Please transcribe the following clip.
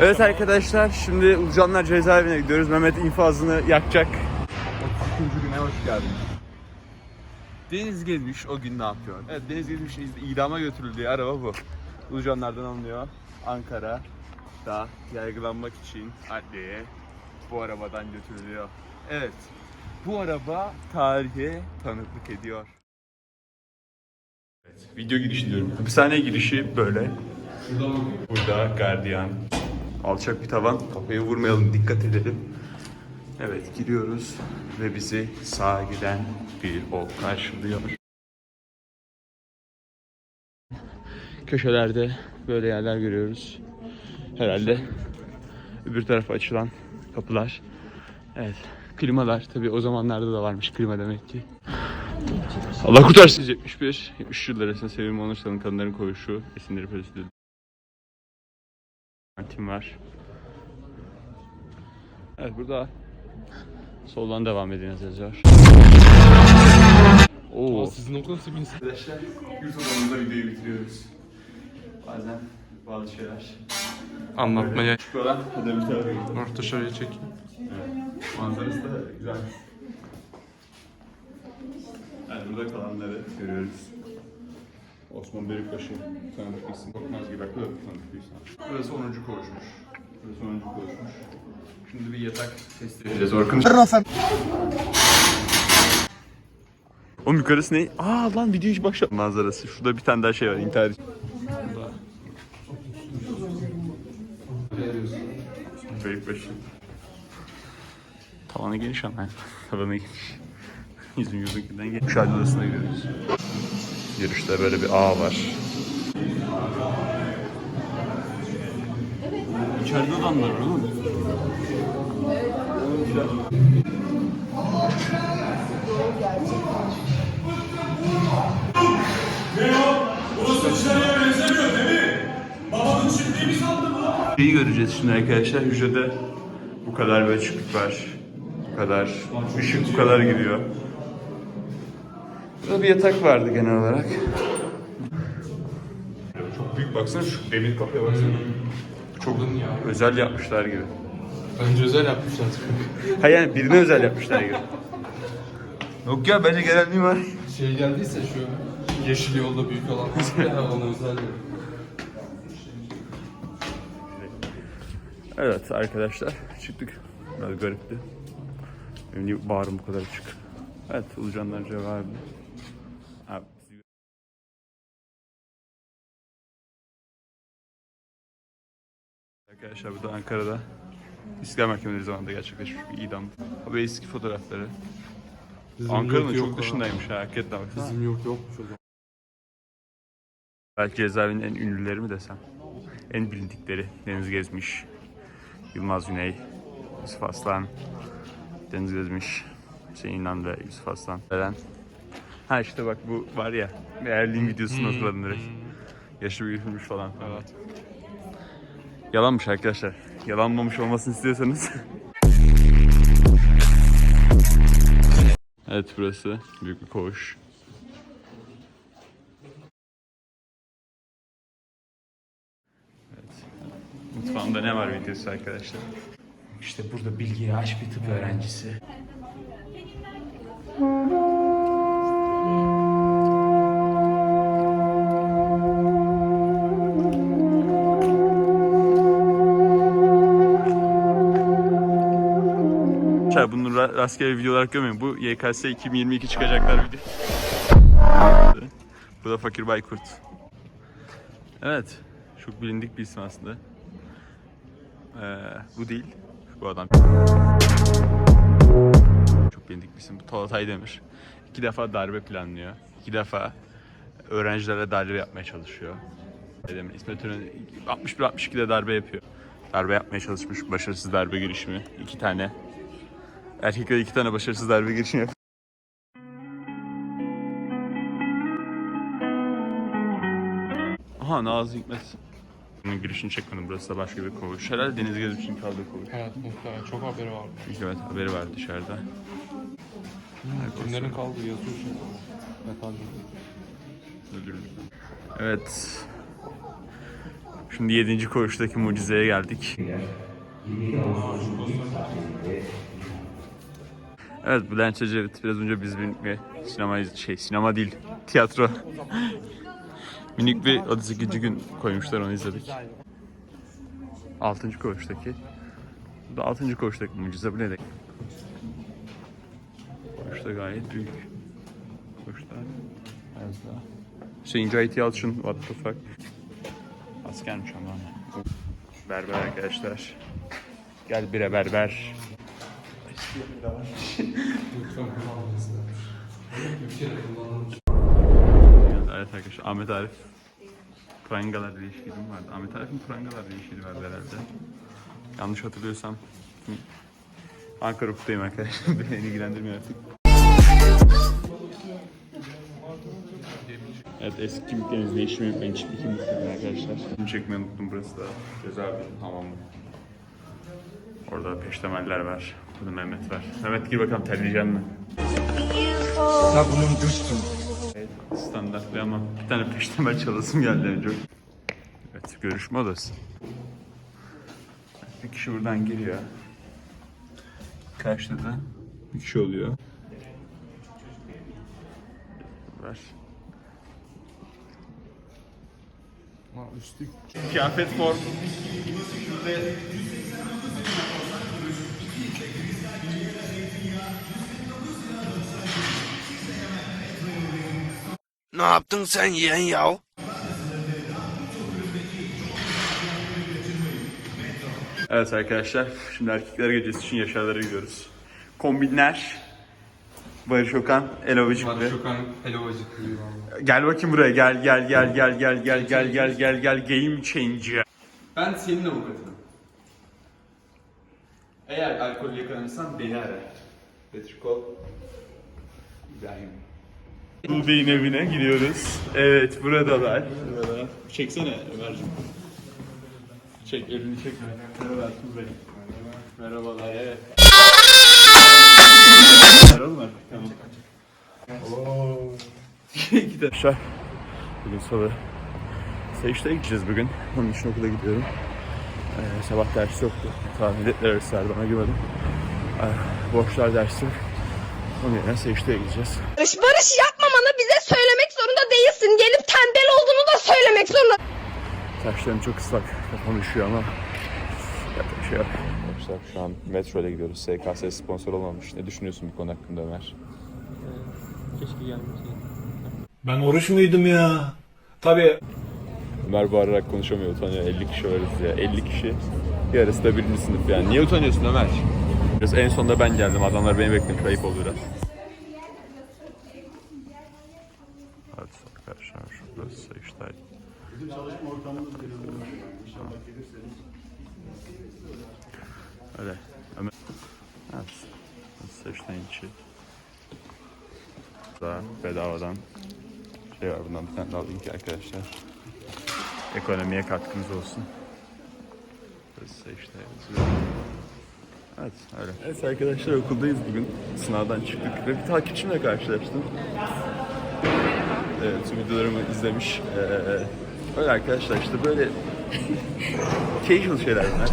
Evet arkadaşlar şimdi Ulucanlar cezaevine gidiyoruz. Mehmet infazını yakacak. 33. güne hoş geldiniz. Deniz Gezmiş o gün ne yapıyor? Evet Deniz Gezmiş'in iz- idama götürüldüğü araba bu. Ulucanlardan alınıyor. Ankara'da yargılanmak için adliyeye bu arabadan götürülüyor. Evet bu araba tarihe tanıklık ediyor. Evet, video girişi diyorum. Hapishane girişi böyle. Burada gardiyan. Alçak bir tavan. Kafayı vurmayalım, dikkat edelim. Evet, giriyoruz ve bizi sağa giden bir o karşılıyor. Köşelerde böyle yerler görüyoruz. Herhalde öbür tarafa açılan kapılar. Evet, klimalar tabii o zamanlarda da varmış klima demek ki. Allah kurtarsın 71. 73 yıllar arasında Sevim Onursal'ın kadınların koğuşu esinleri polisi Tim var. Evet burada soldan devam ediniz yazıyor. Oo. Sizin okul nasıl bir insan? Arkadaşlar yurt odamızda videoyu bitiriyoruz. Bazen bazı şeyler. Anlatmaya. Çıkıyorlar. Hadi bir tarafa gidelim. Orta şöyle çek. Manzarası da güzel. Evet burada kalanları görüyoruz. Osman Berikbaşı tanıdık bir isim. Korkmaz gibi akıl tanıdık bir isim. Burası 10. koğuşmuş. Burası 10. koğuşmuş. Şimdi bir yatak test edeceğiz Orkun. Oğlum yukarısı ne? Aa lan video hiç başladı. Manzarası. Şurada bir tane daha şey var. İntihar. Berikbaşı. Tavanı geniş ama. Tavanı geniş. Yüzüm yüzünkinden geniş. Müşahede odasına gidiyoruz. Yürüyüşte böyle bir ağ var. İçeride adamlar var oğlum. Şeyi göreceğiz şimdi arkadaşlar. Hücrede bu kadar böyle çıkık var. Bu kadar. ışık bu kadar gidiyor. Burada bir yatak vardı genel olarak. Çok büyük baksana şu demir kapıya baksana. Çok özel yapmışlar gibi. Bence özel yapmışlar. Ha yani birine özel yapmışlar gibi. Yok ya bence genel mimar. Şey geldiyse şu yeşil yolda büyük olan. ona özel de. Evet arkadaşlar çıktık. Biraz garipti. Benim niye bağrım bu kadar açık. Evet Ulucanlar cevabı. Arkadaşlar burada Ankara'da İstiklal Mahkemeleri zamanında gerçekleşmiş bir idam. Abi eski fotoğrafları. Bizim Ankara'nın yok, çok yok dışındaymış ha hakikaten baksana. Bizim yok yokmuş o zaman. Belki cezaevinin en ünlüleri mi desem? En bilindikleri. Deniz Gezmiş, Yılmaz Güney, Yusuf Aslan, Deniz Gezmiş, Hüseyin İnan ve Yusuf Aslan. Neden? Ha işte bak bu var ya, Erli'nin videosunu hatırladım direkt. Yaşı büyütülmüş falan. Evet. Yalanmış arkadaşlar. Yalanmamış olmasını istiyorsanız. evet burası büyük bir koğuş. Evet. Mutfağımda ne var videosu arkadaşlar. İşte burada bilgiye aç bir tıp öğrencisi. Arkadaşlar bunu ra- rastgele video olarak görmeyin. Bu YKS 2022 çıkacaklar video. Bu da Fakir Baykurt. Evet. Çok bilindik bir isim aslında. Ee, bu değil. Bu adam. Çok bilindik bir isim. Bu Polat Aydemir. İki defa darbe planlıyor. İki defa öğrencilere darbe yapmaya çalışıyor. Aydemir İsmet İnönü 61-62'de darbe yapıyor. Darbe yapmaya çalışmış. Başarısız darbe girişimi. iki tane. Erkekler iki tane başarısız darbe girişimi yapıyor. Aha Nazım Hikmet. Bunun girişini çekmedim. Burası da başka bir koğuş. Herhalde Deniz Gezmiş'in kaldığı koğuş. Evet muhtemelen çok haberi var. İlk evet haberi var dışarıda. Kimlerin kaldığı yazıyor. Ne kaldı? Öldürüldü. Evet. Şimdi 7. koğuştaki mucizeye geldik. Evet Bülent Ecevit biraz önce biz bir sinema şey sinema değil tiyatro minik bir 38. gün koymuşlar onu izledik. 6. koğuştaki bu da 6. koğuştaki mucize bu ne demek? Koğuşta gayet büyük. Koğuşta biraz daha. Hüseyin Cahit Yalçın what the fuck. Askermiş ama. Berber arkadaşlar. Gel bire berber. Lütfen kullanmayız. Bir kere kullanılmış. Evet arkadaşlar Ahmet Arif Prangalar diye şiirim vardı. Ahmet Arif'in Prangalar diye şiiri vardı herhalde. Yanlış hatırlıyorsam Ankara Hukuk'tayım arkadaşlar. Beni ilgilendirmiyor artık. Evet eski kimliklerinizi değiştirmeyi unutmayın. Çiftli kimliklerini arkadaşlar. Bunu çekmeyi unuttum burası da cezaevi hamamı. Orada peştemeller var. Burada Mehmet var. Mehmet gir bakalım terleyeceksin mi? Sabunum düştüm. Standart bir ama bir tane peştemel çalasım geldi önce. Evet görüşme odası. Bir kişi buradan giriyor. Karşıda da bir kişi oluyor. Ver. Üstlük Kıyafet form. Ne yaptın sen yeğen yav? Evet arkadaşlar, şimdi erkekler gecesi için Yaşarlara gidiyoruz. Kombinler. Barış Okan, Elovacıklı. Barış Okan valla. Gel bakayım buraya, gel gel gel gel gel gel gel gel gel gel game changer. Ben senin avukatınım. Eğer alkol yakalanırsan beni ara. Call. İbrahim. Bu Bey'in evine gidiyoruz. Evet buradalar. Burada. Çeksene Ömerciğim. Çek elini çek. Merhaba Ertuğrul Bey. Merhabalar evet. Merhaba mı? Tamam. Oo. Arkadaşlar bugün salı. Seyişte gideceğiz bugün. Onun için okula gidiyorum. Ee, sabah dersi yoktu. Ta milletler arası vardı ona girmedim. Ee, boşlar dersi. Onun yerine Seyişte'ye gideceğiz. Barış, Barış yapmamanı bize söylemek zorunda değilsin. Gelip tembel olduğunu da söylemek zorunda. Saçlarım çok ıslak. Kafam üşüyor ama yapacak bir şey yok. Arkadaşlar şu an metro ile gidiyoruz. SKS sponsor olmamış. Ne düşünüyorsun bu konu hakkında Ömer? Ben oruç muydum ya? Tabii. Ömer bağırarak konuşamıyor. Utanıyor. 50 kişi varız ya. 50 kişi. Yarısı da birinci sınıf yani. Niye utanıyorsun Ömer? Biraz en sonunda ben geldim. Adamlar beni beklemiş. Ayıp oldu biraz. Evet arkadaşlar şurada işte. Öyle. Ömer. Evet. Seçten içi. Daha bedavadan şey var bundan bir tane daha link arkadaşlar. Ekonomiye katkımız olsun. Evet öyle. Evet arkadaşlar okuldayız bugün. Sınavdan çıktık ve bir takipçimle karşılaştım. Evet tüm videolarımı izlemiş. Ee, öyle arkadaşlar işte böyle casual şeyler bunlar.